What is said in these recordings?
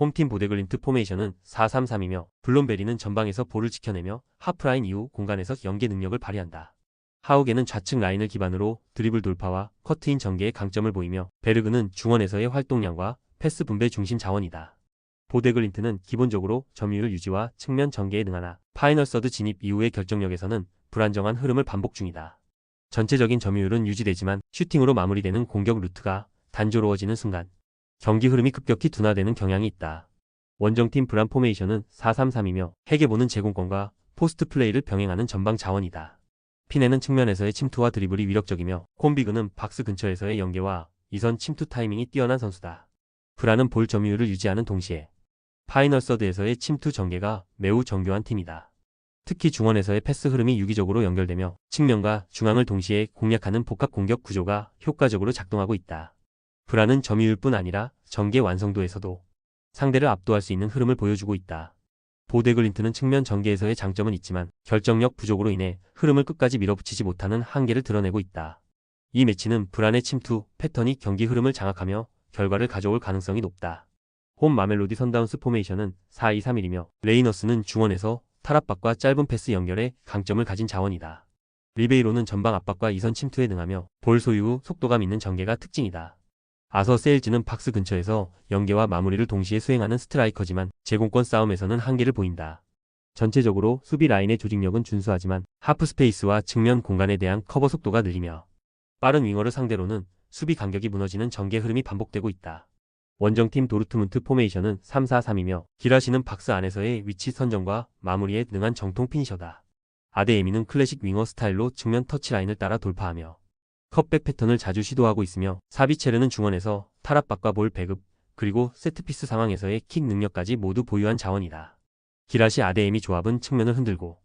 홈팀 보데글림트 포메이션은 4-3-3이며 블롬베리는 전방에서 볼을 지켜내며 하프라인 이후 공간에서 연계 능력을 발휘한다. 하우게는 좌측 라인을 기반으로 드리블 돌파와 커트인 전개의 강점을 보이며 베르그는 중원에서의 활동량과 패스 분배 중심 자원이다. 보데글린트는 기본적으로 점유율 유지와 측면 전개에 능하나 파이널 서드 진입 이후의 결정력에서는 불안정한 흐름을 반복 중이다. 전체적인 점유율은 유지되지만 슈팅으로 마무리되는 공격 루트가 단조로워지는 순간 경기 흐름이 급격히 둔화되는 경향이 있다. 원정팀 브란 포메이션은 4-3-3이며 핵에 보는 제공권과 포스트 플레이를 병행하는 전방 자원이다. 피네는 측면에서의 침투와 드리블이 위력적이며 콤비그는 박스 근처에서의 연계와 이선 침투 타이밍이 뛰어난 선수다. 브란은 볼 점유율을 유지하는 동시에 파이널 서드에서의 침투 전개가 매우 정교한 팀이다. 특히 중원에서의 패스 흐름이 유기적으로 연결되며 측면과 중앙을 동시에 공략하는 복합 공격 구조가 효과적으로 작동하고 있다. 브란은 점유율 뿐 아니라 전개 완성도에서도 상대를 압도할 수 있는 흐름을 보여주고 있다. 보데글린트는 측면 전개에서의 장점은 있지만 결정력 부족으로 인해 흐름을 끝까지 밀어붙이지 못하는 한계를 드러내고 있다. 이 매치는 불안의 침투 패턴이 경기 흐름을 장악하며 결과를 가져올 가능성이 높다. 홈 마멜로디 선다운스 포메이션은 4-2-3-1이며 레이너스는 중원에서 탈압박과 짧은 패스 연결에 강점을 가진 자원이다. 리베이로는 전방 압박과 이선 침투에 능하며 볼 소유 후 속도감 있는 전개가 특징이다. 아서 세일즈는 박스 근처에서 연계와 마무리를 동시에 수행하는 스트라이커지만 제공권 싸움에서는 한계를 보인다. 전체적으로 수비 라인의 조직력은 준수하지만 하프 스페이스와 측면 공간에 대한 커버 속도가 느리며 빠른 윙어를 상대로는 수비 간격이 무너지는 전개 흐름이 반복되고 있다. 원정팀 도르트문트 포메이션은 3-4-3이며 기라시는 박스 안에서의 위치 선정과 마무리에 능한 정통 피니셔다. 아데에미는 클래식 윙어 스타일로 측면 터치라인을 따라 돌파하며 컵백 패턴을 자주 시도하고 있으며 사비체르는 중원에서 탈압박과 볼 배급 그리고 세트피스 상황에서의 킥 능력까지 모두 보유한 자원이다. 기라시 아데에미 조합은 측면을 흔들고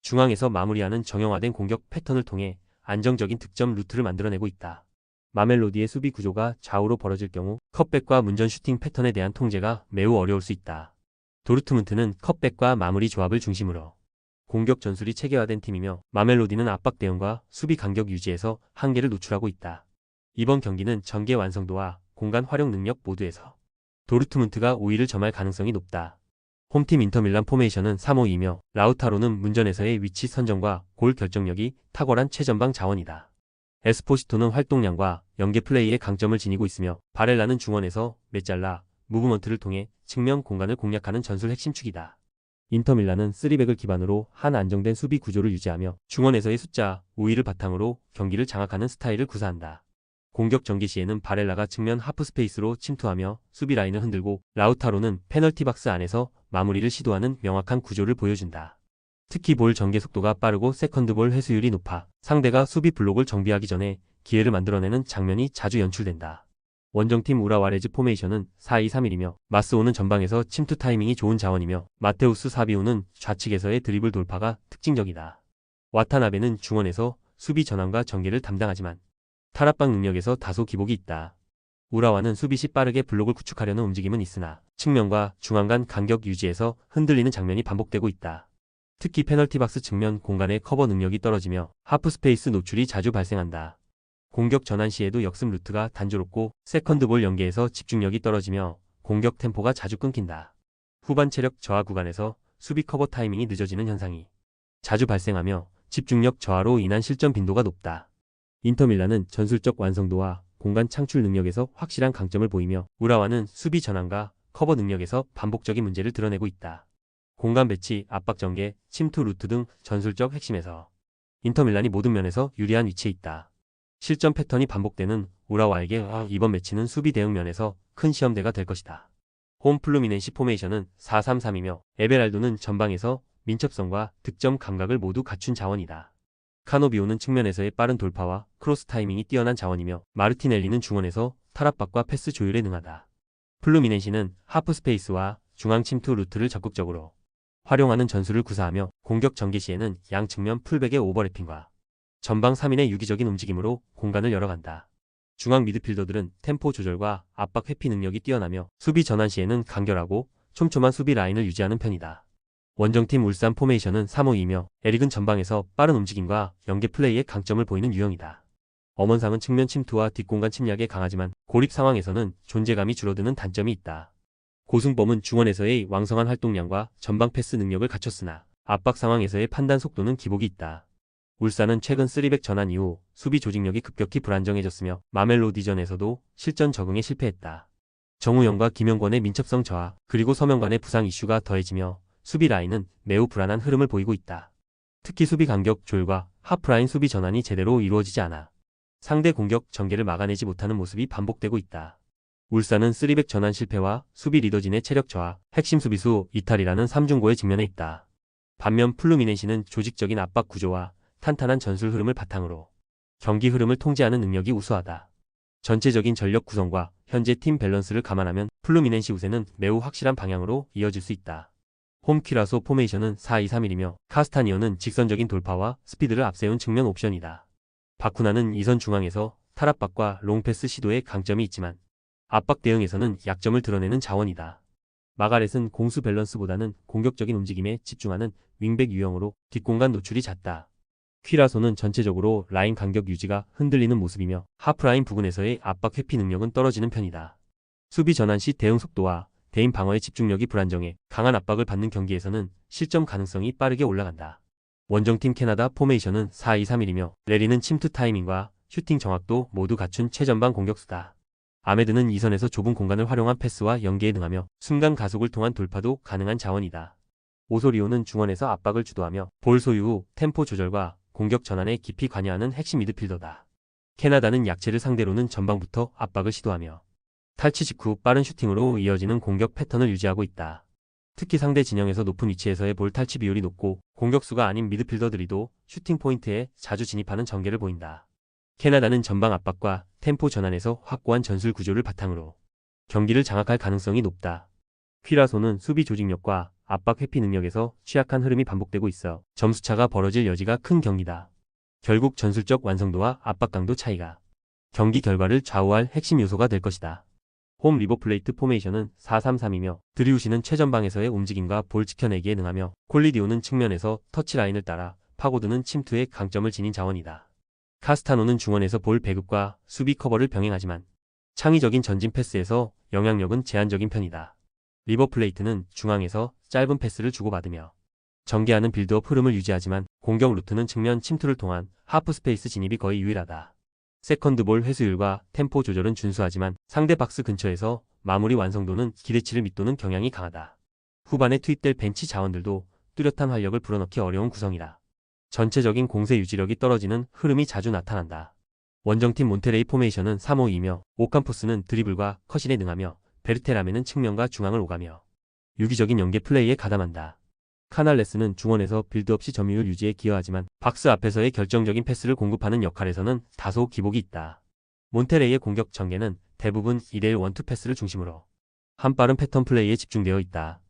중앙에서 마무리하는 정형화된 공격 패턴을 통해 안정적인 득점 루트를 만들어내고 있다. 마멜로디의 수비 구조가 좌우로 벌어질 경우 컵백과 문전 슈팅 패턴에 대한 통제가 매우 어려울 수 있다. 도르트문트는 컵백과 마무리 조합을 중심으로 공격 전술이 체계화된 팀이며 마멜로디는 압박 대응과 수비 간격 유지에서 한계를 노출하고 있다. 이번 경기는 전개 완성도와 공간 활용 능력 모두에서 도르트문트가 우위를 점할 가능성이 높다. 홈팀 인터밀란 포메이션은 3-5-2며 라우타로는 문전에서의 위치 선정과 골 결정력이 탁월한 최전방 자원이다. 에스포시토는 활동량과 연계 플레이의 강점을 지니고 있으며 바렐라는 중원에서 메잘라, 무브먼트를 통해 측면 공간을 공략하는 전술 핵심 축이다. 인터밀란은 3백을 기반으로 한 안정된 수비 구조를 유지하며 중원에서의 숫자 우위를 바탕으로 경기를 장악하는 스타일을 구사한다. 공격 전개 시에는 바렐라가 측면 하프 스페이스로 침투하며 수비 라인을 흔들고 라우타로는 페널티 박스 안에서 마무리를 시도하는 명확한 구조를 보여준다. 특히 볼 전개 속도가 빠르고 세컨드 볼 회수율이 높아 상대가 수비 블록을 정비하기 전에 기회를 만들어내는 장면이 자주 연출된다. 원정팀 우라와레즈 포메이션은 4-2-3-1이며 마스오는 전방에서 침투 타이밍이 좋은 자원이며 마테우스 사비오는 좌측에서의 드리블 돌파가 특징적이다. 와타나베는 중원에서 수비 전환과 전개를 담당하지만 탈압박 능력에서 다소 기복이 있다. 우라와는 수비 시 빠르게 블록을 구축하려는 움직임은 있으나 측면과 중앙 간 간격 유지에서 흔들리는 장면이 반복되고 있다. 특히 페널티 박스 측면 공간의 커버 능력이 떨어지며 하프 스페이스 노출이 자주 발생한다. 공격 전환 시에도 역습 루트가 단조롭고 세컨드볼 연계에서 집중력이 떨어지며 공격 템포가 자주 끊긴다. 후반 체력 저하 구간에서 수비 커버 타이밍이 늦어지는 현상이 자주 발생하며 집중력 저하로 인한 실점 빈도가 높다. 인터밀라는 전술적 완성도와 공간 창출 능력에서 확실한 강점을 보이며 우라와는 수비 전환과 커버 능력에서 반복적인 문제를 드러내고 있다. 공간 배치, 압박 전개, 침투 루트 등 전술적 핵심에서 인터밀란이 모든 면에서 유리한 위치에 있다. 실점 패턴이 반복되는 우라와에게 이번 매치는 수비 대응 면에서 큰 시험대가 될 것이다. 홈 플루미넨시 포메이션은 4-3-3이며 에베랄도는 전방에서 민첩성과 득점 감각을 모두 갖춘 자원이다. 카노비오는 측면에서의 빠른 돌파와 크로스 타이밍이 뛰어난 자원이며 마르티넬리는 중원에서 탈압박과 패스 조율에 능하다. 플루미넨시는 하프 스페이스와 중앙 침투 루트를 적극적으로 활용하는 전술을 구사하며 공격 전개 시에는 양 측면 풀백의 오버래핑과 전방 3인의 유기적인 움직임으로 공간을 열어간다. 중앙 미드필더들은 템포 조절과 압박 회피 능력이 뛰어나며 수비 전환 시에는 간결하고 촘촘한 수비 라인을 유지하는 편이다. 원정팀 울산 포메이션은 3-5-2며 에릭은 전방에서 빠른 움직임과 연계 플레이의 강점을 보이는 유형이다. 엄원상은 측면 침투와 뒷공간 침략에 강하지만 고립 상황에서는 존재감이 줄어드는 단점이 있다. 고승범은 중원에서의 왕성한 활동량과 전방 패스 능력을 갖췄으나 압박 상황에서의 판단 속도는 기복이 있다. 울산은 최근 3백 전환 이후 수비 조직력이 급격히 불안정해졌으며 마멜로디전에서도 실전 적응에 실패했다. 정우영과 김영권의 민첩성 저하 그리고 서명관의 부상 이슈가 더해지며 수비 라인은 매우 불안한 흐름을 보이고 있다. 특히 수비 간격 조율과 하프라인 수비 전환이 제대로 이루어지지 않아 상대 공격 전개를 막아내지 못하는 모습이 반복되고 있다. 울산은 3백 전환 실패와 수비 리더진의 체력 저하, 핵심 수비수 이탈이라는 삼중고에 직면해 있다. 반면 플루미넨시는 조직적인 압박 구조와 탄탄한 전술 흐름을 바탕으로 경기 흐름을 통제하는 능력이 우수하다. 전체적인 전력 구성과 현재 팀 밸런스를 감안하면 플루미넨시 우세는 매우 확실한 방향으로 이어질 수 있다. 홈키라소 포메이션은 4-2-3-1이며 카스타니오는 직선적인 돌파와 스피드를 앞세운 측면 옵션이다. 바쿠나는 이선 중앙에서 탈압박과 롱패스 시도에 강점이 있지만 압박 대응에서는 약점을 드러내는 자원이다. 마가렛은 공수 밸런스보다는 공격적인 움직임에 집중하는 윙백 유형으로 뒷공간 노출이 잦다. 퀴라소는 전체적으로 라인 간격 유지가 흔들리는 모습이며 하프라인 부근에서의 압박 회피 능력은 떨어지는 편이다. 수비 전환 시 대응 속도와 대인 방어의 집중력이 불안정해 강한 압박을 받는 경기에서는 실점 가능성이 빠르게 올라간다. 원정팀 캐나다 포메이션은 4-2-3-1이며 레리는 침투 타이밍과 슈팅 정확도 모두 갖춘 최전방 공격수다. 아메드는 이선에서 좁은 공간을 활용한 패스와 연계에 능하며 순간 가속을 통한 돌파도 가능한 자원이다. 오소리오는 중원에서 압박을 주도하며 볼 소유 후 템포 조절과 공격 전환에 깊이 관여하는 핵심 미드필더다. 캐나다는 약체를 상대로는 전방부터 압박을 시도하며 탈취 직후 빠른 슈팅으로 이어지는 공격 패턴을 유지하고 있다. 특히 상대 진영에서 높은 위치에서의 볼 탈취 비율이 높고 공격수가 아닌 미드필더들이도 슈팅 포인트에 자주 진입하는 전개를 보인다. 캐나다는 전방 압박과 템포 전환에서 확고한 전술 구조를 바탕으로 경기를 장악할 가능성이 높다. 퀴라소는 수비 조직력과 압박 회피 능력에서 취약한 흐름이 반복되고 있어 점수차가 벌어질 여지가 큰 경기다. 결국 전술적 완성도와 압박 강도 차이가 경기 결과를 좌우할 핵심 요소가 될 것이다. 홈 리버플레이트 포메이션은 4-3-3이며 드리우시는 최전방에서의 움직임과 볼 지켜내기에 능하며 콜리디오는 측면에서 터치라인을 따라 파고드는 침투의 강점을 지닌 자원이다. 카스타노는 중원에서 볼 배급과 수비 커버를 병행하지만 창의적인 전진 패스에서 영향력은 제한적인 편이다. 리버플레이트는 중앙에서 짧은 패스를 주고받으며 전개하는 빌드업 흐름을 유지하지만 공격 루트는 측면 침투를 통한 하프 스페이스 진입이 거의 유일하다. 세컨드볼 회수율과 템포 조절은 준수하지만 상대 박스 근처에서 마무리 완성도는 기대치를 밑도는 경향이 강하다. 후반에 투입될 벤치 자원들도 뚜렷한 활력을 불어넣기 어려운 구성이다. 전체적인 공세 유지력이 떨어지는 흐름이 자주 나타난다. 원정팀 몬테레이 포메이션은 3-5-2며 오캄포스는 드리블과 컷신에 능하며 베르테라메는 측면과 중앙을 오가며 유기적인 연계 플레이에 가담한다. 카날레스는 중원에서 빌드업 시 점유율 유지에 기여하지만 박스 앞에서의 결정적인 패스를 공급하는 역할에서는 다소 기복이 있다. 몬테레이의 공격 전개는 대부분 2대1 원투 패스를 중심으로 한 빠른 패턴 플레이에 집중되어 있다.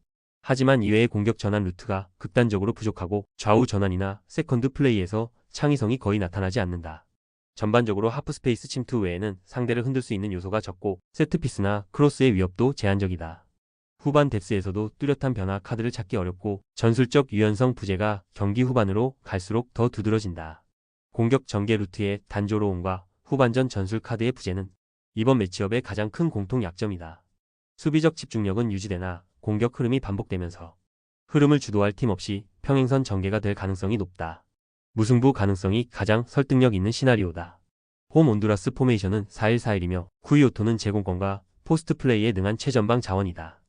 하지만 이외의 공격 전환 루트가 극단적으로 부족하고 좌우 전환이나 세컨드 플레이에서 창의성이 거의 나타나지 않는다. 전반적으로 하프 스페이스 침투 외에는 상대를 흔들 수 있는 요소가 적고 세트피스나 크로스의 위협도 제한적이다. 후반 뎁스에서도 뚜렷한 변화 카드를 찾기 어렵고 전술적 유연성 부재가 경기 후반으로 갈수록 더 두드러진다. 공격 전개 루트의 단조로움과 후반전 전술 카드의 부재는 이번 매치업의 가장 큰 공통 약점이다. 수비적 집중력은 유지되나 공격 흐름이 반복되면서 흐름을 주도할 팀 없이 평행선 전개가 될 가능성이 높다. 무승부 가능성이 가장 설득력 있는 시나리오다. 홈 온두라스 포메이션은 4-1-4-1이며 쿠이오토는 제공권과 포스트 플레이에 능한 최전방 자원이다.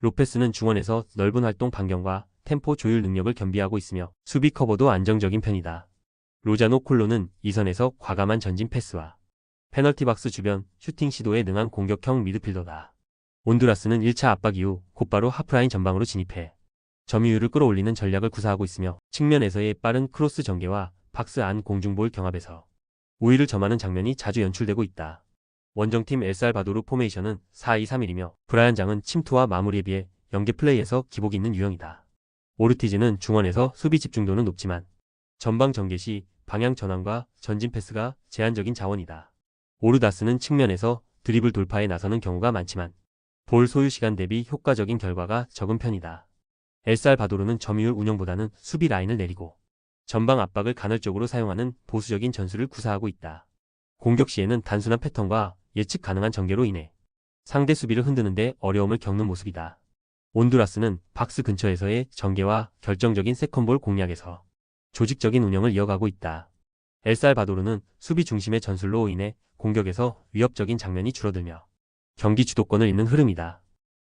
로페스는 중원에서 넓은 활동 반경과 템포 조율 능력을 겸비하고 있으며 수비 커버도 안정적인 편이다. 로자노 콜로는 이선에서 과감한 전진 패스와 페널티 박스 주변 슈팅 시도에 능한 공격형 미드필더다. 온두라스는 1차 압박 이후 곧바로 하프라인 전방으로 진입해 점유율을 끌어올리는 전략을 구사하고 있으며 측면에서의 빠른 크로스 전개와 박스 안 공중볼 경합에서 우위를 점하는 장면이 자주 연출되고 있다. 원정팀 엘살바도르 포메이션은 4-2-3-1이며 브라이안 장은 침투와 마무리에 비해 연계 플레이에서 기복이 있는 유형이다. 오르티즈는 중원에서 수비 집중도는 높지만 전방 전개 시 방향 전환과 전진 패스가 제한적인 자원이다. 오르다스는 측면에서 드리블 돌파에 나서는 경우가 많지만 볼 소유 시간 대비 효과적인 결과가 적은 편이다. 엘살바도르는 점유율 운영보다는 수비 라인을 내리고 전방 압박을 간헐적으로 사용하는 보수적인 전술을 구사하고 있다. 공격 시에는 단순한 패턴과 예측 가능한 전개로 인해 상대 수비를 흔드는데 어려움을 겪는 모습이다. 온두라스는 박스 근처에서의 전개와 결정적인 세컨볼 공략에서 조직적인 운영을 이어가고 있다. 엘살바도르는 수비 중심의 전술로 인해 공격에서 위협적인 장면이 줄어들며 경기 주도권을 잇는 흐름이다.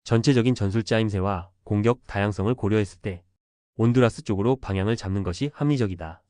전체적인 전술 짜임새와 공격 다양성을 고려했을 때 온두라스 쪽으로 방향을 잡는 것이 합리적이다.